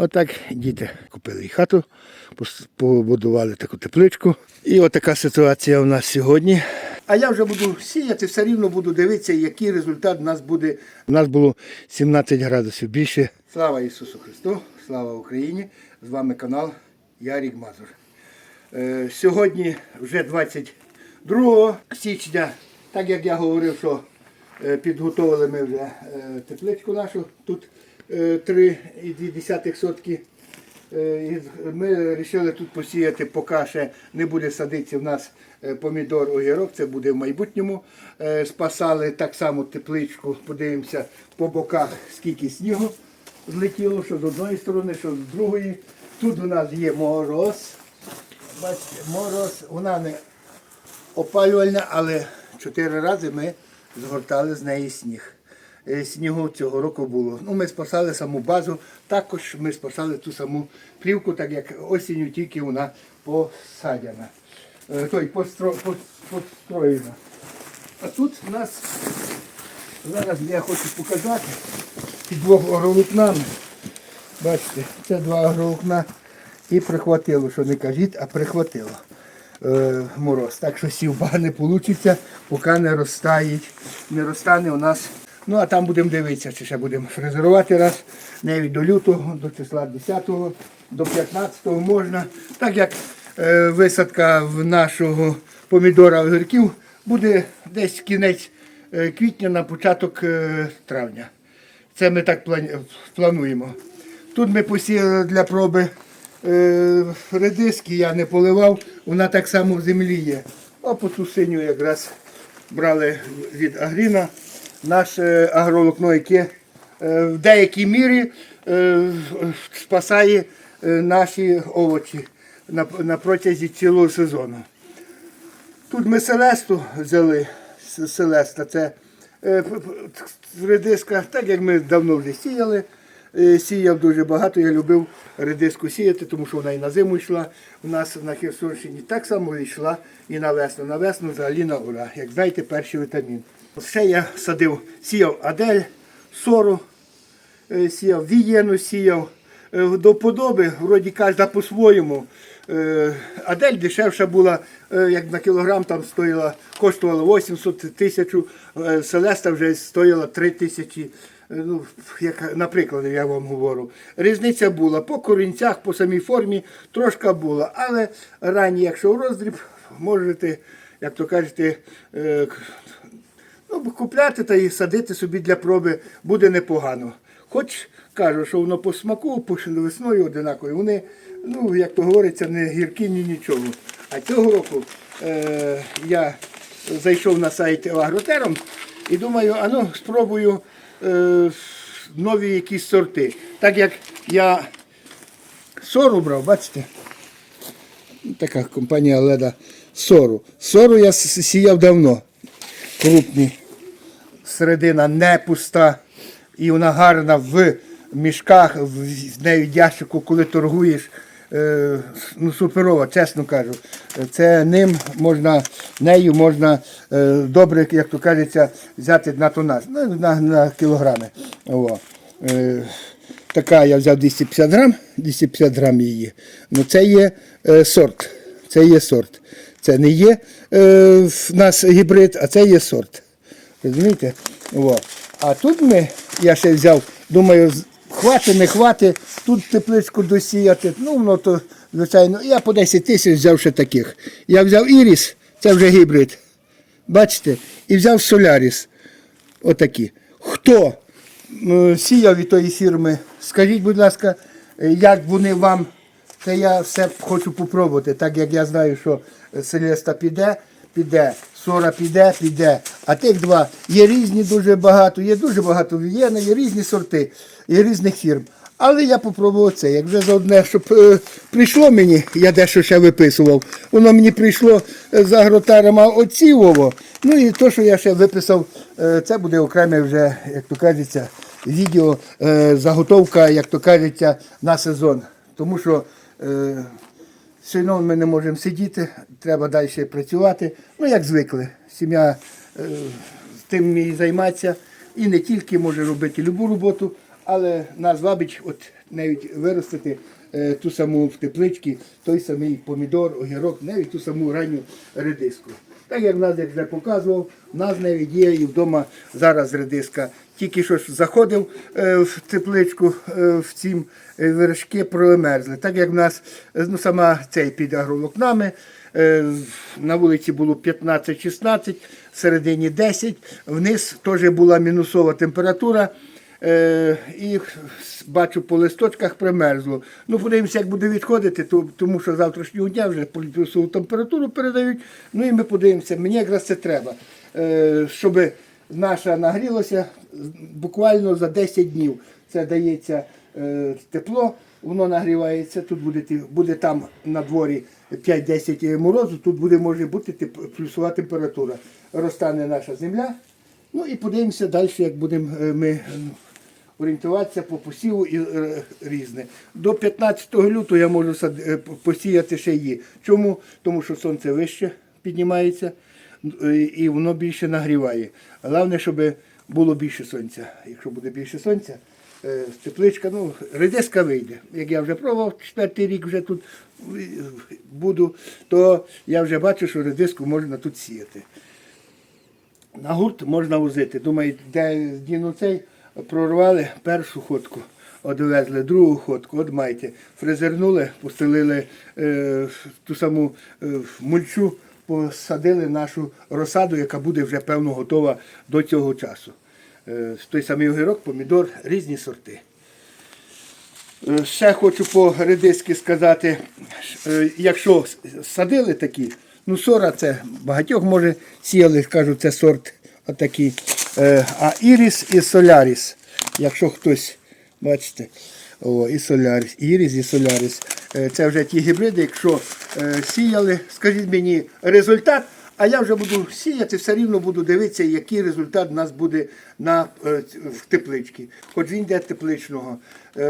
Отак діти купили і хату, побудували таку тепличку. І отака ситуація у нас сьогодні. А я вже буду сіяти, все рівно буду дивитися, який результат у нас буде. У нас було 17 градусів більше. Слава Ісусу Христу, слава Україні! З вами канал Ярік Мазур. Е, Сьогодні вже 22 січня, так як я говорив, що е, підготовили ми вже е, тепличку нашу, тут 3,2 сотки. Е, Ми вирішили тут посіяти, поки ще не буде садитися в нас е, помідор огірок, це буде в майбутньому. Е, Спасали так само тепличку, подивимося по боках, скільки снігу злетіло, що з одної сторони, що з другої. Тут у нас є мороз. Бачите, мороз, вона не опалювальна, але чотири рази ми згортали з неї сніг. Е, Снігу цього року було. Ну, ми спасали саму базу, також ми спасали ту саму плівку, так як осінню тільки вона посадяна. Е, Той постро, построєна. А тут у нас зараз я хочу показати під двох агроволокнами. Бачите, це два агроволокна і прихватило, що не кажіть, а прихватило е, мороз. Так що сівба не вийде, поки не розтають, не розтане у нас. Ну а там будемо дивитися, чи ще будемо фрезерувати раз, навіть до лютого, до числа 10, до 15 можна. Так як е, висадка в нашого помідора огірків буде десь кінець е, квітня на початок е, травня. Це ми так план- плануємо. Тут ми посіяли для проби е, редиски, я не поливав, вона так само в землі є. А по ту синю якраз брали від Агріна наше агроволокно, яке е, в деякій мірі е, спасає е, наші овочі на, протязі цілого сезону. Тут ми Селесту взяли. Селеста це е, редиска, так як ми давно вже сіяли. Е, Сіяв дуже багато, я любив редиску сіяти, тому що вона і на зиму йшла. У нас на Херсонщині так само йшла і на весну. На весну взагалі на ура. Як знаєте, перший вітамін. Ще я садив, сіяв адель, сору, е, сіяв вієну, сіяв. Е, До подоби, вроді кожна по-своєму. Адель дешевша була, як на кілограм там стоїла, коштувала 800 тисячу, е, Селеста вже стоїла 3 тисячі. Е, Ну, як, наприклад, я вам говорю. Різниця була по корінцях, по самій формі трошки була. Але ранні, якщо в роздріб, можете, як то кажете, е, Ну, купляти та і садити собі для проби буде непогано. Хоч кажу, що воно по смаку, по весною одинакові. Вони, ну, як то говориться, не гіркі, ні нічого. А цього року е, я зайшов на сайт Агротером і думаю, а ну спробую нові якісь сорти. Так як я сору брав, бачите? Така компанія Леда Сору. Сору я сіяв давно. Крупні. Середина не пуста. І вона гарна в мішках, в нею ящику, коли торгуєш. Е, ну, суперова, чесно кажу. Це ним можна, нею можна е, добре, як то кажеться, взяти на тонаж, на, на кілограми. О. Е, така я взяв 250 грам, 250 грам її. Ну це є е, сорт. Це є сорт. Це не є в нас гібрид, а це є сорт. Розумієте? О. А тут ми, я ще взяв, думаю, хвати, не хвати, тут тепличку досіяти. Ну, воно то, звичайно, я по 10 тисяч взяв ще таких. Я взяв Іріс, це вже гібрид. Бачите? І взяв Соляріс. Отакі. Хто сіяв від тої фірми, скажіть, будь ласка, як вони вам, це я все хочу попробувати, так як я знаю, що Селеста піде, піде, Сора піде, піде. А тих два є різні дуже багато, є дуже багато вієни, є різні сорти, є різних фірм. Але я попробував це. Як вже за одне, щоб е, прийшло мені, я дещо ще виписував. Воно мені прийшло е, за агротарем оцівово. Ну і то, що я ще виписав, е, це буде окреме вже, як то кажеться, відео, е, заготовка, як то кажеться, на сезон. Тому що е, сильно ми не можемо сидіти, треба далі працювати. Ну, як звикли. Сім'я е, тим і займатися. І не тільки може робити любу роботу, Але нас вабить от навіть виростити е, ту саму в тепличці, той самий помідор, огірок, навіть ту саму ранню редиску. Так як в нас, як вже показував, в нас навіть є і вдома зараз редиска. Тільки що заходив е, в тепличку е, в цім е, вершки промерзли. Так як в нас е, ну, сама цей під агроволокнами, е, на вулиці було 15-16, всередині 10, вниз теж була мінусова температура. Е, і бачу по листочках примерзло. Ну, подивимося, як буде відходити, то, тому що завтрашнього дня вже плюсову температуру передають. Ну і ми подивимося, мені якраз це треба, е, щоб наша нагрілося буквально за 10 днів. Це дається е, тепло, воно нагрівається. Тут буде, буде там на дворі 5-10 морозу, тут буде може бути плюсова температура. Розтане наша земля. Ну і подивимося далі, як будемо е, ми е, орієнтуватися по посіву і е, різне. До 15 лютого я можу е, посіяти ще її. Чому? Тому що сонце вище піднімається е, і воно більше нагріває. Головне, щоб було більше сонця. Якщо буде більше сонця, тепличка, ну, редиска вийде. Як я вже пробував, четвертий рік вже тут буду, то я вже бачу, що редиску можна тут сіяти. На гурт можна возити. Думаю, де діну цей прорвали першу ходку, одвезли, другу ходку, от майте. Фрезернули, постелили е, ту саму е, мульчу, посадили нашу розсаду, яка буде вже певно готова до цього часу. Е, той самий огірок, помідор, різні сорти. Е, Ще хочу по редиски сказати, е, якщо садили такі, ну сора це багатьох може сіяли, кажуть, це сорт отакий. Е, А іріс і соляріс. Якщо хтось, бачите, о, і соляріс, іріс і соляріс. Е, Це вже ті гібриди, якщо е, сіяли, скажіть мені результат, а я вже буду сіяти, все рівно буду дивитися, який результат у нас буде на, в тепличці. Хоч він йде тепличного,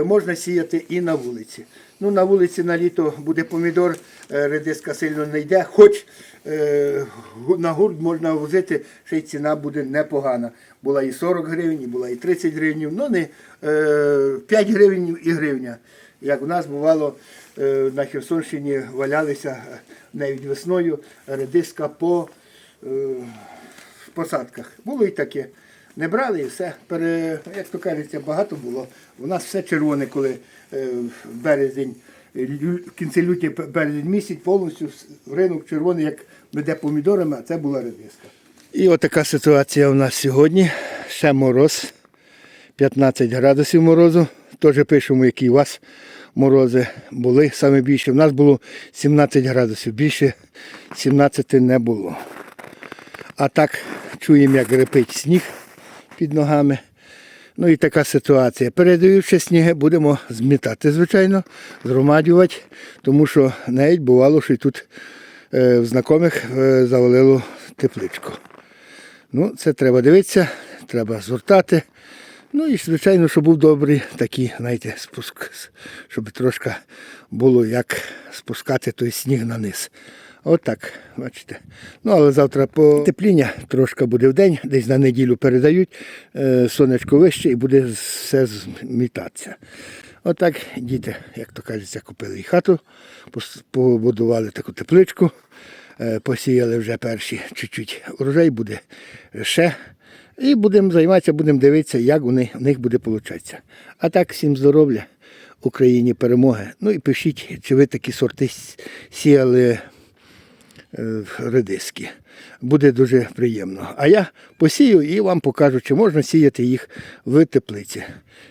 можна сіяти і на вулиці. Ну, на вулиці на літо буде помідор, редиска сильно не йде, хоч на гурт можна возити, ще й ціна буде непогана. Була і 40 гривень, і була і 30 гривень, ну не е, 5 гривень і гривня. Як у нас бувало е, на Херсонщині валялися е, навіть весною редиска по е, посадках. Було і таке. Не брали і все. Як то кажеться, багато було. У нас все червоне, коли е, березень, е, в кінці лютня, п- березень місяць, повністю ринок червоний, як веде помідорами, а це була редиска. І отака ситуація у нас сьогодні. Ще мороз. 15 градусів морозу. Теж пишемо, які у вас морози були. Саме більше. У нас було 17 градусів. Більше 17 не було. А так чуємо, як репить сніг під ногами. Ну і така ситуація. Передаючи сніги, будемо змітати, звичайно, згромадювати, тому що навіть бувало, що і тут е, в знайомих е, завалило тепличку. Ну, це треба дивитися, треба згортати. Ну і, звичайно, щоб був добрий такий, знаєте, спуск, щоб трошки було як спускати той сніг на низ. От так, бачите. Ну, але завтра потепління трошки буде в день, десь на неділю передають, е, сонечко вище і буде все змітатися. Отак діти, як то кажеться, купили і хату, побудували таку тепличку, е, посіяли вже перші чуть-чуть урожай буде ще. І будемо займатися, будемо дивитися, як вони, у них буде получатися. А так, всім здоров'я, Україні перемоги. Ну і пишіть, чи ви такі сорти сіяли редиски. Буде дуже приємно. А я посію і вам покажу, чи можна сіяти їх в теплиці.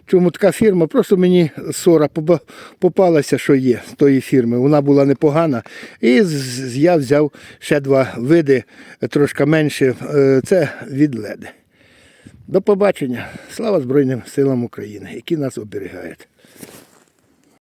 Чому така фірма? Просто мені сора попалася, що є з тої фірми. Вона була непогана. І я взяв ще два види, трошки менше. Е, Це від леди. До побачення. Слава Збройним силам України, які нас оберігають.